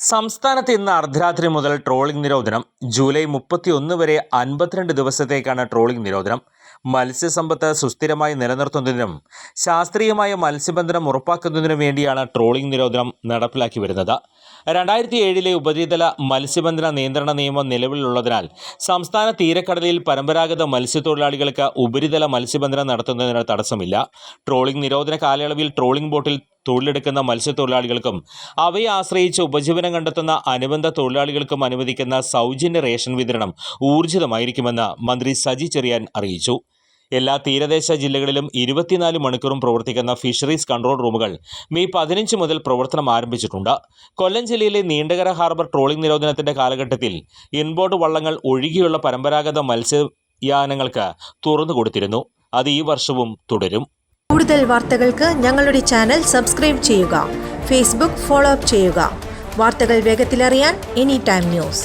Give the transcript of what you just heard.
സംസ്ഥാനത്ത് ഇന്ന് അർദ്ധരാത്രി മുതൽ ട്രോളിംഗ് നിരോധനം. ജൂലൈ മുപ്പത്തിയൊന്ന് വരെ അൻപത്തിരണ്ട് ദിവസത്തേക്കാണ് ട്രോളിംഗ് നിരോധനം. മത്സ്യസമ്പത്ത് സുസ്ഥിരമായി നിലനിർത്തുന്നതിനും ശാസ്ത്രീയമായ മത്സ്യബന്ധനം ഉറപ്പാക്കുന്നതിനും വേണ്ടിയാണ് ട്രോളിംഗ് നിരോധനം നടപ്പിലാക്കി വരുന്നത്. രണ്ടായിരത്തി ഏഴിലെ ഉപരിതല മത്സ്യബന്ധന നിയന്ത്രണ നിയമം നിലവിലുള്ളതിനാൽ സംസ്ഥാന തീരക്കടലിൽ പരമ്പരാഗത മത്സ്യത്തൊഴിലാളികൾക്ക് ഉപരിതല മത്സ്യബന്ധനം നടത്തുന്നതിന് തടസ്സമില്ല. ട്രോളിംഗ് നിരോധന കാലയളവിൽ ട്രോളിംഗ് ബോട്ടിൽ തൊഴിലെടുക്കുന്ന മത്സ്യത്തൊഴിലാളികൾക്കും അവയെ ആശ്രയിച്ച് ഉപജീവനം കണ്ടെത്തുന്ന അനുബന്ധ തൊഴിലാളികൾക്കും അനുവദിക്കുന്ന സൗജന്യ റേഷൻ വിതരണം ഊർജിതമായിരിക്കുമെന്ന് മന്ത്രി സജി ചെറിയാൻ അറിയിച്ചു. എല്ലാ തീരദേശ ജില്ലകളിലും ഇരുപത്തിനാല് മണിക്കൂറും പ്രവർത്തിക്കുന്ന ഫിഷറീസ് കൺട്രോൾ റൂമുകൾ മെയ് പതിനഞ്ച് മുതൽ പ്രവർത്തനം ആരംഭിച്ചിട്ടുണ്ട്. കൊല്ലം ജില്ലയിലെ നീണ്ടകര ഹാർബർ ട്രോളിംഗ് നിരോധനത്തിന്റെ കാലഘട്ടത്തിൽ ഇൻബോർഡ് വള്ളങ്ങൾ ഒഴുകിയുള്ള പരമ്പരാഗത മത്സ്യയാനങ്ങൾക്ക് തുറന്നു കൊടുത്തിരുന്നു. അത് ഈ വർഷവും തുടരും. കൂടുതൽ വാർത്തകൾക്ക് ഞങ്ങളുടെ ചാനൽ സബ്സ്ക്രൈബ് ചെയ്യുക. ഫേസ്ബുക്ക് ഫോളോ അപ്പ് ചെയ്യുക. വാർത്തകൾ വേഗത്തിലറിയാൻ എനി ടൈം ന്യൂസ്.